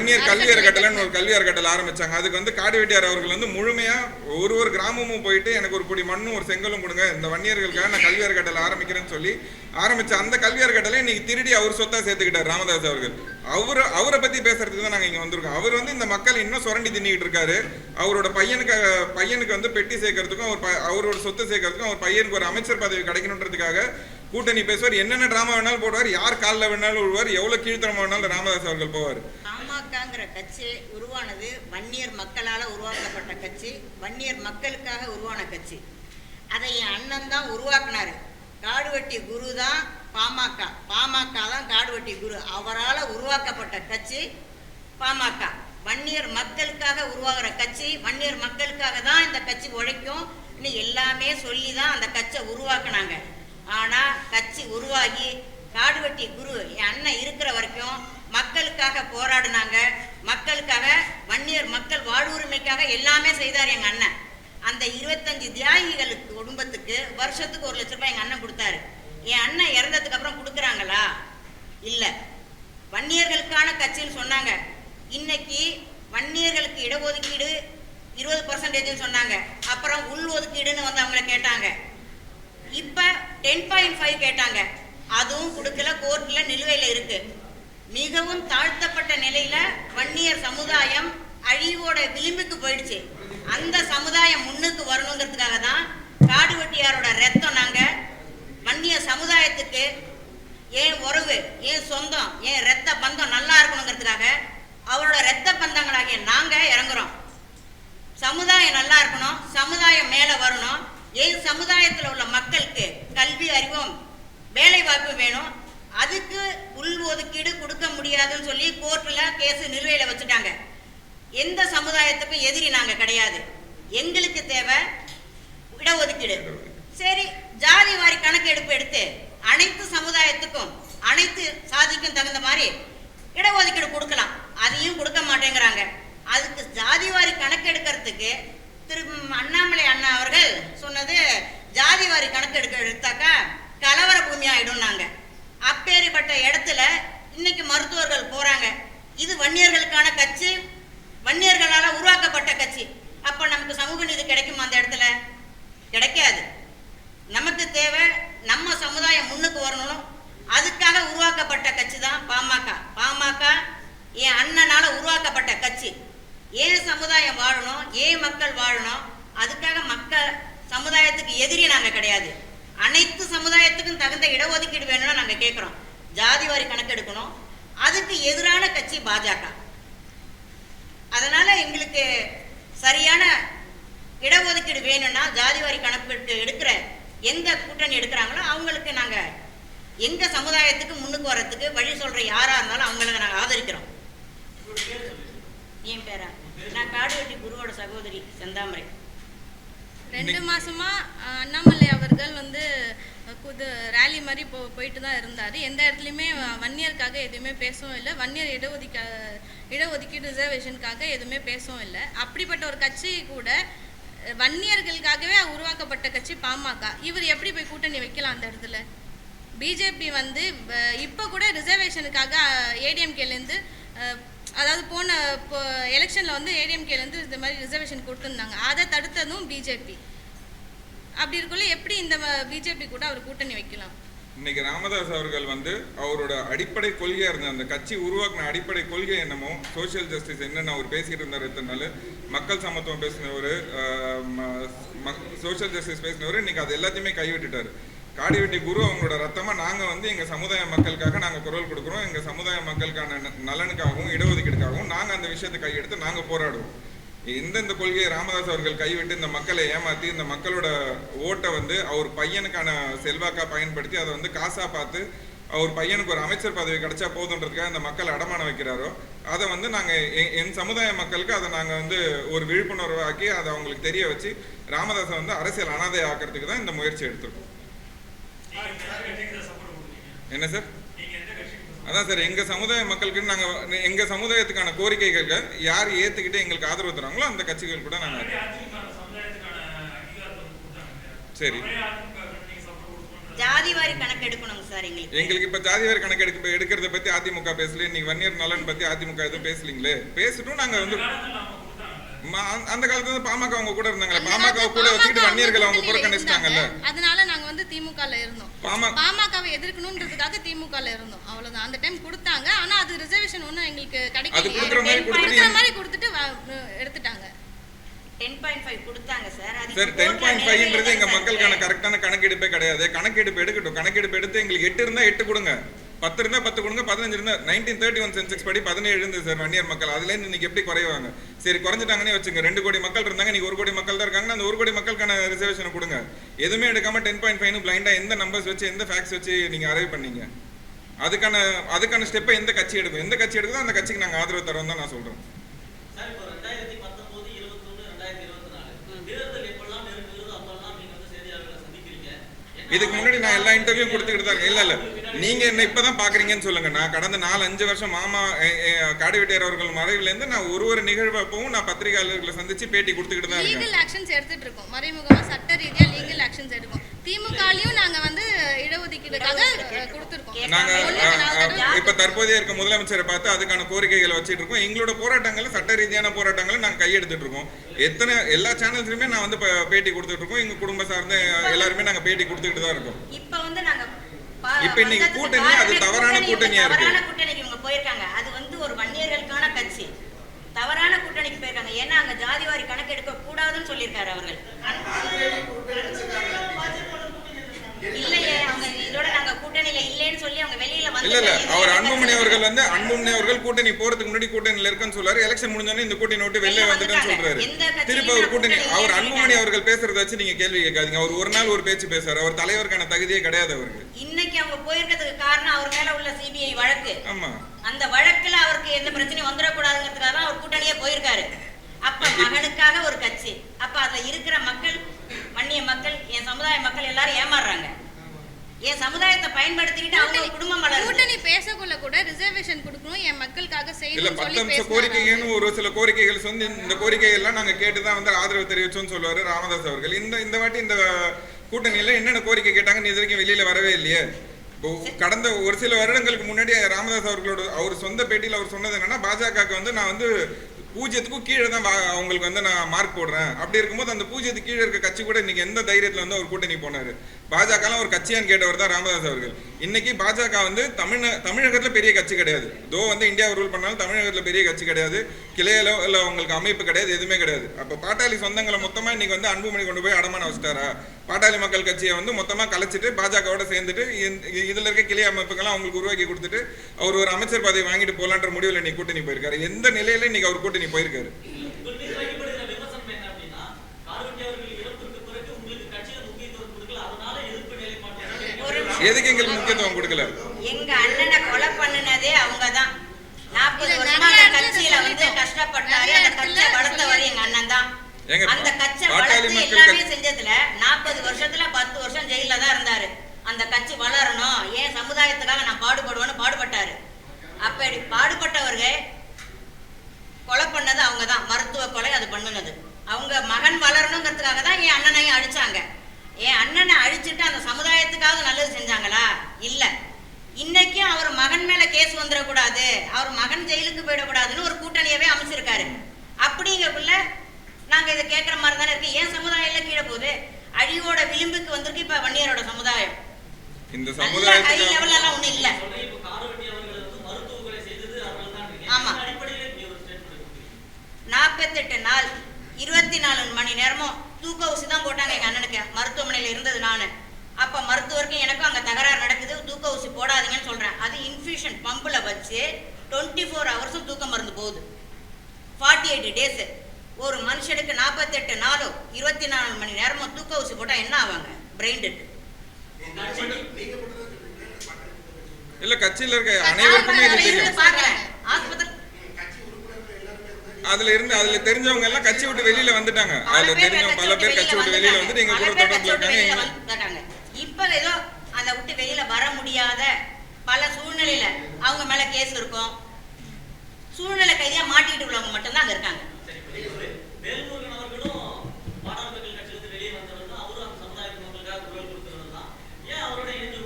வன்னியர் கல்வி அறக்கட்டளைன்னு ஒரு கல்வி அறக்கட்டளை ஆரம்பிச்சாங்க. அதுக்கு வந்து காடு வெட்டியார் அவர்கள் வந்து முழுமையா ஒரு ஒரு கிராமமும் போயிட்டு எனக்கு ஒரு பொடி மண்ணும் ஒரு செங்கலும் கொடுங்க இந்த வன்னியர்களுக்காக நான் கல்வி அறக்கட்டளை ஆரம்பிக்கிறேன்னு சொல்லி ஆரம்பிச்ச அந்த கல்வி அறக்கட்டளை இன்னைக்கு திருடி அவர் சொத்தா சேர்த்துக்கிட்டார் ராமதாஸ் அவர்கள். அவர் அவரை பத்தி பேசுறதுக்கு தான் நாங்க இங்க வந்திருக்கோம். அவர் வந்து இந்த மக்கள் இன்னும் சுரண்டி தின்னிட்டு இருக்காரு. அவரோட பையனுக்கு பையனுக்கு வந்து பெட்டி சேர்க்கறதுக்கும் அவர் அவரோட சொத்து சேர்க்கறதுக்கும் அவர் பையனுக்கு ஒரு அமைச்சர் பதவி கிடைக்கணுன்றதுக்காக கூட்டணி பேசுவார். என்னென்ன டிராமா வேணாலும் போடுவார். யார் காலில் வேணாலும் விழுவார். எவ்வளோ கீழ்த்தரமா வேணாலும் ராமதாஸ் அவர்கள் போவார். பாமகங்கிற கட்சி உருவானது வன்னியர் மக்களால் உருவாக்கப்பட்ட கட்சி வன்னியர் மக்களுக்காக உருவான கட்சி. அதை என் அண்ணன் தான் உருவாக்குனாரு. காடுவெட்டி குரு தான் பாமக. பாமக தான் காடுவெட்டி குரு. அவரால் உருவாக்கப்பட்ட கட்சி பாமக. வன்னியர் மக்களுக்காக உருவாகிற கட்சி வன்னியர் மக்களுக்காக தான் இந்த கட்சி உழைக்கும். இன்னும் எல்லாமே சொல்லி தான் அந்த கட்சியை உருவாக்குனாங்க. ஆனால் கட்சி உருவாகி காடுவெட்டி குரு என் அண்ணன் இருக்கிற வரைக்கும் மக்களுக்காக போராடினாங்க. மக்களுக்காக வன்னியர் மக்கள் வாழ்வுரிமைக்காக எல்லாமே செய்தார் எங்கள் அண்ணன். அந்த இருபத்தஞ்சு தியாகிகளுக்கு குடும்பத்துக்கு வருஷத்துக்கு ஒரு லட்ச ரூபாய் எங்கள் அண்ணன் கொடுத்தாரு. என் அண்ணன் இறந்ததுக்கு அப்புறம் கொடுக்குறாங்களா? இல்லை. வன்னியர்களுக்கான கட்சின்னு சொன்னாங்க. இன்னைக்கு வன்னியர்களுக்கு இடஒதுக்கீடு இருபது பர்சன்டேஜ்னு சொன்னாங்க. அப்புறம் உள் ஒதுக்கீடுன்னு வந்து அவங்கள கேட்டாங்க. இப்போ டென் பாயிண்ட் ஃபைவ் கேட்டாங்க. அதுவும் கொடுக்கல கோர்ட்டில் நிலுவையில் இருக்கு. மிகவும் தாழ்த்தப்பட்ட நிலையில வன்னியர் சமுதாயம் அழிவோட விளிம்புக்கு போயிடுச்சு. அந்த சமுதாயம் முன்னுக்கு வரணுங்கிறதுக்காக தான் காடு வெட்டியாரோட ரத்தம் நாங்கள் வன்னிய சமுதாயத்துக்கு ஏன் உறவு ஏன் சொந்தம் ஏன் ரத்த பந்தம் நல்லா இருக்கணுங்கிறதுக்காக அவரோட ரத்த பந்தங்களாகிய நாங்கள் இறங்குறோம். சமுதாயம் நல்லா இருக்கணும் சமுதாயம் மேலே வரணும். ஏன் சமுதாயத்தில் உள்ள மக்களுக்கு கல்வி அறிவும் வேலை வாய்ப்பு வேணும். அதுக்கு உள் ஒதுக்கீடு கொடுக்க முடியாதுன்னு சொல்லி கோர்ட்டில் கேஸ் நிலுவையில் வச்சுட்டாங்க. எந்த சமுதாயத்துக்கும் எதிரி நாங்கள் கிடையாது. எங்களுக்கு தேவை இடஒதுக்கீடு சரி ஜாதி வாரி கணக்கெடுப்பு எடுத்து அனைத்து சமுதாயத்துக்கும் அனைத்து சாதிக்கும் தகுந்த மாதிரி இடஒதுக்கீடு கொடுக்கலாம். அதையும் கொடுக்க மாட்டேங்கிறாங்க. அதுக்கு ஜாதி வாரி கணக்கெடுக்கிறதுக்கு திரு அண்ணாமலை அண்ணா அவர்கள் சொன்னது ஜாதி வாரி கணக்கெடுக்க எடுத்தாக்கா கலவர பூமி ஆயிடும்னாங்க. அப்பேறிப்பட்ட இடத்துல இன்னைக்கு மருத்துவர்கள் போறாங்க. இது வன்னியர்களுக்கான கட்சி. வன்னியர்களால் உருவாக்க கட்சி அப்போ நமக்கு சமூக நீதி கிடைக்குமா அந்த இடத்துல கிடைக்காது நமக்கு தேவை நம்ம சமுதாயம் முன்னுக்கு வரணும் அதுக்காக உருவாக்கப்பட்ட கட்சி தான் பாமக பாமக என் அண்ணனால உருவாக்கப்பட்ட கட்சி ஏன் சமுதாயம் வாழணும் ஏன் மக்கள் வாழணும் அதுக்காக மக்கள் சமுதாயத்துக்கு எதிரி நாங்கள் கிடையாது அனைத்து சமுதாயத்துக்கும் தகுந்த இடஒதுக்கீடு வேணும்னு நாங்கள் கேட்குறோம் ஜாதி வாரி கணக்கெடுக்கணும் அதுக்கு எதிரான கட்சி பாஜக அதனால எங்களுக்கு சரியான இடஒதுக்கீடு வேணும்னா ஜாதி வாரி கணக்கு எடுக்கிற எந்த கூட்டணி எடுக்கிறாங்களோ அவங்களுக்கு நாங்கள் எங்க சமுதாயத்துக்கு முன்னுக்கு வர்றதுக்கு வழி சொல்ற யாரா இருந்தாலும் அவங்கள நாங்கள் ஆதரிக்கிறோம் என் பேரா நான் காடுவெட்டி குருவோட சகோதரி செந்தாமரை ரெண்டு மாசமா அஹ், அண்ணாமலை அவர்கள் வந்து அஹ், புது ரேலி மாதிரி போ போயிட்டு தான் இருந்தார். எந்த இடத்துலையுமே வன்னியருக்காக எதுவுமே பேசவும் இல்லை. வன்னியர் இடஒதுக்க இடஒதுக்கீடு ரிசர்வேஷனுக்காக எதுவுமே பேசவும் இல்லை. அப்படிப்பட்ட ஒரு கட்சி கூட வன்னியர்களுக்காகவே உருவாக்கப்பட்ட கட்சி பாமக. இவர் எப்படி போய் கூட்டணி வைக்கலாம் அந்த இடத்துல? பிஜேபி வந்து இப்போ கூட ரிசர்வேஷனுக்காக ஏடிஎம்கேலேருந்து அதாவது போன இப்போ எலெக்ஷனில் வந்து ஏடிஎம்கேலேருந்து இந்த மாதிரி ரிசர்வேஷன் கொடுத்துருந்தாங்க. அதை தடுத்ததும் பிஜேபி. அப்படி இருக்குள்ள எப்படி இந்த பிஜேபி கூட அவர் கூட்டணி வைக்கலாம்? இன்னைக்கு ராமதாஸ் அவர்கள் வந்து அவரோட அடிப்படை கொள்கையா இருந்த அந்த கட்சி உருவாக்கின அடிப்படை கொள்கை என்னமோ சோஷியல் ஜஸ்டிஸ் என்னென்ன அவர் பேசிட்டு இருந்தார் இத்தனை நாள். மக்கள் சமத்துவம் பேசினவர் சோஷியல் ஜஸ்டிஸ் பேசினவர் இன்னைக்கு அது எல்லாத்தையுமே கைவிட்டுட்டாரு. காடிவெட்டி குரு அவங்களோட ரத்தமா நாங்க வந்து எங்க சமுதாய மக்களுக்காக நாங்க குரல் கொடுக்குறோம். எங்க சமுதாய மக்களுக்கான நலனுக்காகவும் இடஒதுக்கீடுக்காகவும் நாங்க அந்த விஷயத்தை கையெடுத்து நாங்க போராடுவோம். எந்தெந்த கொள்கையை ராமதாஸ் அவர்கள் கைவிட்டு இந்த மக்களை ஏமாத்தி இந்த மக்களோட ஓட்டை வந்து அவர் பையனுக்கான செல்வாக்கா பயன்படுத்தி அதை வந்து காசா பார்த்து அவர் பையனுக்கு ஒரு அமைச்சர் பதவி கிடைச்சா போதுன்றதுக்காக இந்த மக்கள் அடமானம் வைக்கிறாரோ அதை வந்து நாங்க எ- என் சமுதாய மக்களுக்கு அதை நாங்க வந்து ஒரு விழிப்புணர்வு ஆக்கி அதை அவங்களுக்கு தெரிய வச்சு ராமதாஸை வந்து அரசியல் அனாதை ஆக்கிறதுக்கு தான் இந்த முயற்சி எடுத்திருக்கோம். என்ன சார்? அதான் சார் எங்க சமுதாய மக்களுக்கு நாங்க எங்க சமுதாயத்துக்கான கோரிக்கைகளுக்கு யார் ஏத்துக்கிட்டு எங்களுக்கு ஆதரவு தராங்களோ அந்த கட்சிகள் கூட நாங்க சரி. ஜாதி வாரி கணக்கு எடுக்கணுங்க சார் எங்களுக்கு. எங்களுக்கு இப்ப ஜாதிவாரி கணக்கு எடுக்க எடுக்கிறத பத்தி அதிமுக பேசல இன்னைக்கு வன்னியர் நலன் பத்தி அதிமுக எதுவும் பேசலீங்களே? பேசிட்டும் நாங்க வந்து அந்த- அந்த காலத்துல வந்து பாமக அவங்க கூட இருந்தாங்களே. பாமக கூட வச்சுக்கிட்டு வன்னியர்கள் அவங்க புறக்கணிச்சிட்டாங்கல்ல. அதனால நாங்க வந்து திமுகல இருந்தோம். பாமக பாமகவை எதிர்க்கணுன்றதுக்காக திமுகல இருந்தோம். அவ்வளவுதான். அந்த டைம் கொடுத்தாங்க. ஆனா அது ரிசர்வேஷன் ஒண்ணும் எங்களுக்கு அது கிடைக்கல கொடுக்குற மாதிரி கொடுத்துட்டு மாதிரி கொடுத்துட்டு வ- எடுத்துட்டாங்க. டென் பாயிண்ட் ஃபைவ் கொடுத்தாங்க சார் டென் பாயிண்ட் ஃபைவ்ன்றது எங்க. மக்களுக்கான கரெக்டான கணக்கெடுப்பே கிடையாது. கணக்கெடுப்பு எடுக்கட்டும். கணக்கெடுப்பு எடுத்து எங்களுக்கு எட்டு இருந்தா எட்டு கொடுங்க. பத்து இருந்தால் பத்து கொடுங்க பதினஞ்சு இருந்தால் நைன்டீன் தேர்ட்டி ஒன் சென்செக்ஸ் படி பதினேழு இருந்தது சார் வன்னியர் மக்கள். அதுலேருந்து இன்னைக்கு எப்படி குறைவாங்க? சரி குறைஞ்சிட்டாங்கன்னே வச்சுங்க. ரெண்டு கோடி மக்கள் இருந்தாங்க இன்னைக்கு ஒரு கோடி மக்கள் தான் இருக்காங்க அந்த ஒரு கோடி மக்களுக்கான ரிசர்வேஷனை கொடுங்க. எதுவுமே எடுக்காமல் டென் பாயிண்ட் ஃபைவ் பிளைண்டாக எந்த நம்பர்ஸ் வச்சு எந்த ஃபேக்ஸ் வச்சு நீங்கள் அரைவ் பண்ணீங்க? அதுக்கான அதுக்கான ஸ்டெப்பை எந்த கட்சி எடுக்கும்? எந்த கட்சி எடுக்குதோ அந்த கட்சிக்கு நாங்கள் ஆதரவு தரோம் தான் நான் சொல்கிறேன் சார் இப்போ ரெண்டாயிரத்தி பத்தொன்பது இருபத்தொன்னு ரெண்டாயிரத்தி இருபத்தி நாலு தேர்தல் எப்பெல்லாம் நெருங்குகிறதோ அப்பெல்லாம் நீங்க வந்து செய்தியாளர்களை சந்திக்கிறீங்க என்ன இதுக்கு முன்னாடி நான் எல்லா இன்டர்வியூ கொடுத்துக்கிட்டு தான் இல்லை இல்ல இல்ல. நீங்க என்ன இப்பதான் பாக்குறீங்கன்னு சொல்லுங்க. நான் கடந்த நாலு அஞ்சு வருஷம் மாமா காடிவெட்டியார் அவர்கள் மறைவுல இருந்து நான் ஒரு ஒரு நிகழ்வு அப்பவும் நான் பத்திரிகையாளர்களை சந்திச்சு பேட்டி கொடுத்துக்கிட்டு தான் இருக்கேன். லீகல் ஆக்ஷன்ஸ் எடுத்துட்டு இருக்கோம். மறைமுகமா சட்ட ரீதியா லீகல் ஆக்ஷன்ஸ் எடுக்கும். திமுகலயும் நாங்க வந்து இடஒதுக்கீடுக்காக கொடுத்திருக்கோம். நாங்க இப்ப தற்போதைய இருக்க முதலமைச்சரை பார்த்து அதுக்கான கோரிக்கைகளை வச்சிட்டு இருக்கோம். எங்களோட போராட்டங்கள் சட்ட ரீதியான போராட்டங்களை நாங்க கையெடுத்துட்டு இருக்கோம். எத்தனை எல்லா சேனல்ஸ்லயுமே நான் வந்து பேட்டி கொடுத்துட்டு இருக்கோம். எங்க குடும்ப சார்ந்த எல்லாருமே நாங்க பேட்டி கொடுத்துக்கிட்டு தான் இருக்கோம். இப்ப வந்து நாங்க இப்ப இன்னைக்கு கூட்டணி, அது தவறான கூட்டணி, கூட்டணியா இருக்கு. தவறான கூட்டணிக்கு இவங்க போயிருக்காங்க. அது வந்து ஒரு வன்னியர்களுக்கான கட்சி. தவறான கூட்டணிக்கு போயிருக்காங்க. ஏன்னா அங்க ஜாதிவாரி கணக்கு எடுக்க கூடாதுன்னு சொல்லியிருக்காரு அவர்கள். இல்ல இல்ல. அவர் அன்புமணி அவர்கள் வந்து அன்புமணி அவர்கள் கூட்டணி போறதுக்கு முன்னாடி கூட்டணியில இருக்குன்னு சொல்றாரு. எலெக்ஷன் முடிஞ்சோடனே இந்த கூட்டணி விட்டு வெளியே வந்துட்டேன்னு. சொல்றாரு. திருப்பி அவர் கூட்டணி கூட்டணி அவர் இல்லைன்னு அன்புமணி சொல்லிட்டாங்க. அவர்கள் பேசுறத வச்சு நீங்க கேள்வி கேட்காதீங்க. அவர் ஒரு நாள் ஒரு பேச்சு பேசுறாரு. அவர் தலைவருக்கான தகுதியே கிடையாது அவருக்கு. இன்னைக்கு அவங்க போயிருக்கிறதுக்கு காரணம் அவர் மேல உள்ள சிபிஐ வழக்கு. ஆமா. அந்த வழக்குல அவருக்கு எந்த பிரச்சனையும் வந்துடக்கூடாதுங்கிறதுக்காக அவர் கூட்டணியே போயிருக்காரு. அப்ப மகனுக்காக ஒரு கட்சி. அப்ப அதுல இருக்கிற மக்கள் வன்னிய மக்கள் என் சமுதாய மக்கள் எல்லாரும் ஏமாறுறாங்க. என் சமுதாயத்தை பயன்படுத்திக்கிட்டு அவங்க குடும்பம் வளருது. கூட்டணி பேசக்குள்ள கூட ரிசர்வேஷன் கொடுக்கணும் என் மக்களுக்காக பத்து சொல்லி பேசினாரு கோரிக்கைகள்னு ஒரு சில கோரிக்கைகள் வந்து இந்த கோரிக்கை எல்லாம் நாங்க கேட்டுதான் வந்து ஆதரவு தெரிவிச்சோம்னு சொல்லுவாரு ராமதாஸ் அவர்கள். இந்த இந்த வாட்டி இந்த கூட்டணியில என்னென்ன கோரிக்கை கேட்டாங்கன்னு இது வரைக்கும் வெளியில வரவே இல்லையே. கடந்த ஒரு சில வருடங்களுக்கு முன்னாடி ராமதாஸ் அவர்களோட அவர் சொந்த பேட்டியில் அவர் சொன்னது என்னன்னா பாஜகவுக்கு வந்து நான் வந்து பூஜ்ஜியத்துக்கும் கீழே தான் அவங்களுக்கு வந்து நான் மார்க் போடுறேன். அப்படி இருக்கும்போது அந்த பூஜ்ஜியத்துக்கு கீழே இருக்க கட்சி கூட இன்னைக்கு எந்த தைரியத்தில் வந்து அவர் கூட்டணி போனார்? பாஜகலாம் ஒரு கட்சியான்னு கேட்டவர் தான் ராமதாஸ் அவர்கள். இன்னைக்கு பாஜக வந்து தமிழ தமிழகத்தில் பெரிய கட்சி கிடையாது. தோ வந்து இந்தியா ரூல் பண்ணாலும் தமிழகத்தில் பெரிய கட்சி கிடையாது. கிளையில இல்லை அவங்களுக்கு அமைப்பு கிடையாது எதுவுமே கிடையாது. அப்போ பாட்டாளி சொந்தங்களை மொத்தமாக இன்னைக்கு வந்து அன்புமணி கொண்டு போய் அடமான வச்சிட்டாரா? பாட்டாளி மக்கள் கட்சியை வந்து மொத்தமா கலைச்சிட்டு பாஜகவோட சேர்ந்துட்டு இதுல இருக்க கிளை அமைப்புகள்லாம் அவங்களுக்கு உருவாக்கி கொடுத்துட்டு அவர் ஒரு அமைச்சர் பதவி வாங்கிட்டு போலான்ற முடிவுல இன்னைக்கு கூட்டணி போயிருக்காரு. எந்த நிலையில இன்னைக்கு அவர் கூட்டணி போயிருக்காரு? எதுக்கு எங்களுக்கு முக்கியத்துவம் கொடுக்கல? எங்க அண்ணனை கொலை பண்ணுனதே அவங்கதான். நாற்பது இல்ல, வருஷமா கட்சியில வந்து. கஷ்டப்பட்டாரு. அந்த கட்சியை வளர்த்தவர் எங்க அண்ணன் தான் அந்த கட்சி வளர்த்து எல்லாமே செஞ்சதுல நாற்பது வருஷத்துல பத்து வருஷம் ஜெயில தான் இருந்தாரு. அந்த கட்சி வளரணும். ஏன் சமுதாயத்துக்காக நான் பாடுபடுவேன்னு பாடுபட்டாரு. அப்படி பாடுபட்டவர்கள் கொலை பண்ணது அவங்க தான் மருத்துவ கொலை அது பண்ணுனது. அவங்க மகன் வளரணுங்கிறதுக்காக தான் என் அண்ணனையும் அழிச்சாங்க. என் அண்ணனை அழிச்சிட்டு அந்த சமுதாயத்துக்காக நல்லது செஞ்சாங்களா? இல்ல. இன்னைக்கும் அவர் மகன் மேல கேஸ் வந்துடக்கூடாது. அவர் மகன் ஜெயிலுக்கு போயிடக்கூடாதுன்னு ஒரு கூட்டணியவே அமைச்சிருக்காரு. அப்படிங்கக்குள்ள நாங்க இதை கேட்குற மாதிரி தானே இருக்கு. ஏன் சமுதாயம் கீழே போகுது அழிவோட விளிம்புக்கு வந்திருக்கு இப்ப வன்னியரோட சமுதாயம். இந்த நல்ல ஹை லெவல்ல எல்லாம் ஒண்ணும் இல்ல. ஆமா. நாற்பத்தெட்டு நாள் இருபத்தி நாலு மணி நேரமும் தூக்க ஊசி தான் போட்டாங்க எங்க அண்ணனுக்கு. மருத்துவமனையில இருந்தது நானு. அப்ப மருத்துவருக்கும் எனக்கும் அங்க தகராறு நடக்குது. தூக்க ஊசி போடாதீங்கன்னு சொல்றேன். அது இன்ஃபியூஷன் பம்புல வச்சு டுவெண்ட்டி ஃபோர் ஹவர்ஸும் தூக்க மருந்து போகுது. ஃபார்ட்டி எயிட் டேஸ் ஒரு மனுஷனுக்கு நாற்பத்தெட்டு நாளும் இருபத்தி நாலு மணி நேரமும் தூக்க ஊசி போட்டா என்ன ஆவாங்க? பிரெயின் டெட் இல்ல கட்சியில இருக்க அனைவருக்குமே அதுல இருந்து அதுல தெரிஞ்சவங்க எல்லாம் கட்சி விட்டு வெளியில வந்துட்டாங்க. அதுல தெரிஞ்சவங்க பல பேர் கட்சி விட்டு வெளியில வந்துட்டு எங்க கூட தொடர்புல இருக்காங்க. இப்ப ஏதோ அதை விட்டு வெளியில வர முடியாத பல சூழ்நிலையில அவங்க மேல கேஸ் இருக்கும். சூழ்நிலை கைதியா மாட்டிட்டு உள்ளவங்க மட்டும்தான் அங்க இருக்காங்க. வேல்முருகன் அவர்களும் மாணவர் மக்கள் கட்சியிலிருந்து வெளியே வந்தவர் தான் அவரும் அந்த சமுதாயத்து மக்களுக்காக குரல் கொடுத்தவர் தான். ஏன் அவருடைய வச்சு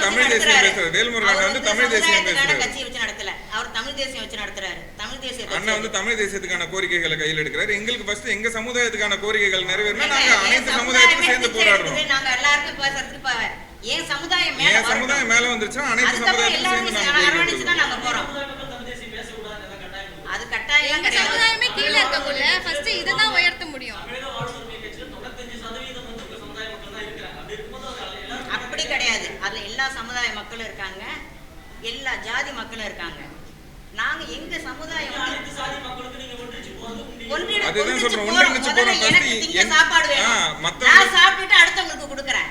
தமிழ் தேசியம். பேசுறாரு. வேல்முருகன் அவர் வந்து தமிழ் தேசியம் பேசுறாரு. கட்சியை வச்சு நடத்தல. அவர் தமிழ் தேசியம் வச்சு நடத்துறாரு. தமிழ் தேசிய அண்ணா வந்து தமிழ் தேசியத்துக்கான கோரிக்கைகளை கையில் எடுக்கிறாரு. எங்களுக்கு ஃபர்ஸ்ட் எங்க சமுதாயத்துக்கான கோரிக்கைகள் நிறைவேறினா நாங்க அனைத்து சமுதாயத்துக்கும் சேர்ந்து போராடுறோம். நாங்க எல்லாருக்கும் பேசுறதுக்கு இப்ப ஏன் சமுதாயம் மேல சமுதாயம் மேல அனைத்து சமுதாயத்துக்கும் சேர்ந்து நாங்க அது கட்டாயம் சமுதாயமே கீழே இருக்கக்குள்ள ஃபர்ஸ்ட் இதை தான் உயர்த்த முடியும். அப்படி கிடையாது. அதுல எல்லா சமுதாய மக்களும் இருக்காங்க. எல்லா ஜாதி மக்களும் இருக்காங்க. நாங்க எங்க சமுதாயம் சாப்பாடு வேணும். நான் சாப்பிட்டுட்டு அடுத்தவங்களுக்கு கொடுக்குறேன்.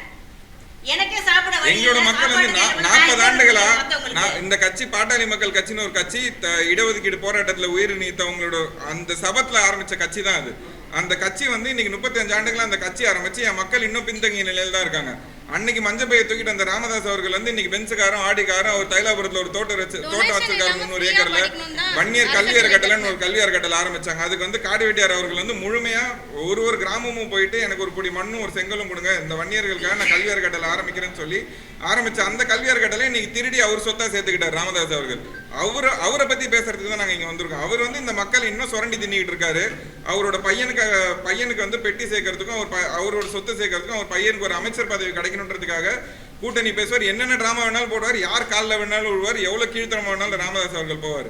எனக்கே சாப்பிட எங்களோட. மக்கள் வந்து நாற்பது ஆண்டுகளா? நான் இந்த கட்சி பாட்டாளி மக்கள் கட்சின்னு ஒரு கட்சி இடஒதுக்கீடு போராட்டத்துல உயிர் நீத்தவங்களோட அந்த சபத்துல ஆரம்பிச்ச கட்சி தான் அது. அந்த கட்சி வந்து இன்னைக்கு முப்பத்தஞ்சு ஆண்டுகளா அந்த கட்சி ஆரம்பிச்சு என் மக்கள் இன்னும் பின்தங்கிய நிலையில தான் இருக்காங்க. அன்னைக்கு பையை தூக்கிட்டு அந்த ராமதாஸ் அவர்கள் வந்து இன்னைக்கு பென்ஸுக்காரன் ஆடிக்காரன் அவர் தைலாபுரத்துல ஒரு தோட்டம் வச்சு தோட்டம் வச்சிருக்காரு முந்நூறு ஏக்கர்ல. வன்னியர் அரசு கல்வி அறக்கட்டளைன்னு கட்டளை. ஒரு கல்வி அறக்கட்டளை ஆரம்பிச்சாங்க. அதுக்கு வந்து காடுவெட்டியார் அவர்கள் வந்து முழுமையா ஒரு ஒரு கிராமமும் போயிட்டு எனக்கு ஒரு பொடி மண்ணும் ஒரு செங்கலும் கொடுங்க இந்த வன்னியர்களுக்காக நான் கல்வி அறக்கட்டளை ஆரம்பிக்கிறேன்னு சொல்லி ஆரம்பிச்ச அந்த கல்வி அறக்கட்டளை இன்னைக்கு திருடி அவர் சொத்தா சேர்த்துக்கிட்டார் ராமதாஸ் அவர்கள். அவர் அவரை பத்தி பேசுறதுக்கு தான் நாங்க இங்க வந்திருக்கோம். அவர் வந்து இந்த மக்கள் இன்னும் சுரண்டி தின்னிக்கிட்டு இருக்காரு. அவரோட பையனுக்கு பையனுக்கு வந்து பெட்டி சேர்க்கறதுக்கும் அவர் அவரோட சொத்து சேர்க்கறதுக்கும் அவர் பையனுக்கு ஒரு அமைச்சர் பதவி கிடைக்கணுன்றதுக்காக கூட்டணி பேசுவார். என்னென்ன டிராமா வேணாலும் போடுவார். யார் காலில் வேணாலும் விழுவார். எவ்வளவு கீழ்த்தரமா வேணாலும் ராமதாஸ் அவர்கள் போவார்.